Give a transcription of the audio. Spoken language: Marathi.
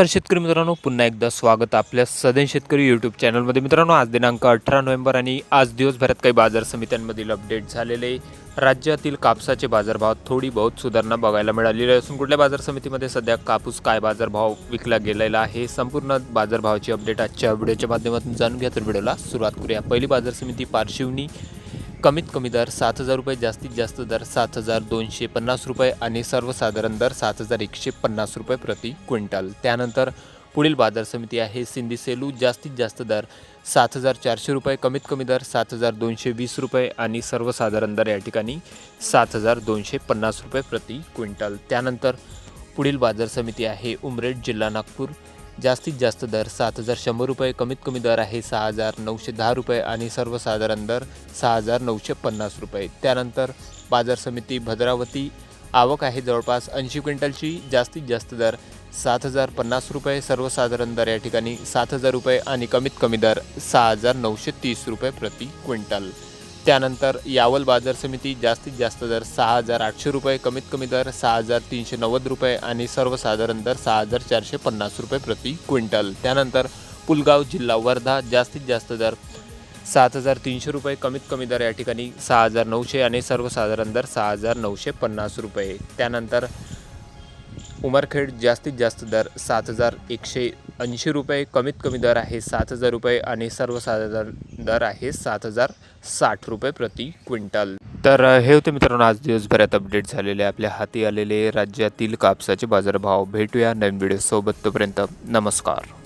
नमस्कार शेतकरी मित्रांनो पुन्हा एकदा स्वागत आपल्या सदैन शेतकरी यूट्यूब चॅनलमध्ये मित्रांनो आज दिनांक अठरा नोव्हेंबर आणि आज दिवसभरात काही बाजार समित्यांमधील अपडेट झालेले राज्यातील कापसाचे बाजारभाव थोडी बहुत सुधारणा बघायला मिळालेली असून कुठल्या बाजार समितीमध्ये सध्या कापूस काय बाजारभाव विकला गेलेला आहे संपूर्ण बाजारभावाची अपडेट आजच्या व्हिडिओच्या माध्यमातून जाणून घ्या. तर व्हिडिओला सुरुवात करूया. पहिली बाजार समिती पारशिवनी कमीत कमी दर सात हजार रुपये जास्तीत जास्त दर सात हजार दोनशे पन्नास रुपये आणि सर्वसाधारण दर सात हजार एकशे पन्नास रुपये प्रति क्विंटल. त्यानंतर पुढील बाजार समिती आहे सिंधी सेलू. जास्तीत जास्त दर सात हजार चारशे रुपये कमीत कमी दर सात हजार दोनशे वीस रुपये आणि सर्वसाधारण दर या ठिकाणी सात हजार दोनशे पन्नास रुपये प्रति क्विंटल. त्यानंतर पुढील बाजार समिती आहे उमरेड जिल्हा नागपूर. जास्तीत जास्त दर सात हजार शंभर रुपये कमीत कमी दर आहे सहा हजार नऊशे दहा रुपये आणि सर्वसाधारण दर सहा हजार नऊशे पन्नास रुपये. त्यानंतर बाजार समिती भद्रावती आवक आहे जवळपास ऐंशी क्विंटलची. जास्तीत जास्त दर सात हजार पन्नास रुपये सर्वसाधारण दर या ठिकाणी सात हजार रुपये आणि कमीत कमी दर सहा हजार नऊशे तीस रुपये प्रति क्विंटल. त्यानंतर यावल बाजार समिती जास्तीत जास्त दर सहा हजार आठशे रुपये कमीत कमी दर सहा हजार तीनशे नव्वद रुपये आणि सर्वसाधारण दर सहा हजार चारशे पन्नास रुपये प्रति क्विंटल. त्यानंतर पुलगाव जिल्हा वर्धा जास्तीत जास्त दर सात हजार तीनशे रुपये कमीत कमी दर या ठिकाणी सहा हजार नऊशे आणि सर्वसाधारण दर सहा हजार नऊशे पन्नास रुपये. त्यानंतर उमरखेड जास्तीत जास्त दर सात हजार एकशे ऐंशी रुपये कमीत कमी दर आहे सात हजार रुपये आणि सर्वसाधारण दर आहे सात हजार साठ रुपये प्रति क्विंटल. तर हे होते मित्रांनो आज दिवसभरात अपडेट झालेले आपल्या हाती आलेले राज्यातील कापसाचे बाजारभाव. भेटूया नवीन व्हिडिओसोबत तोपर्यंत नमस्कार.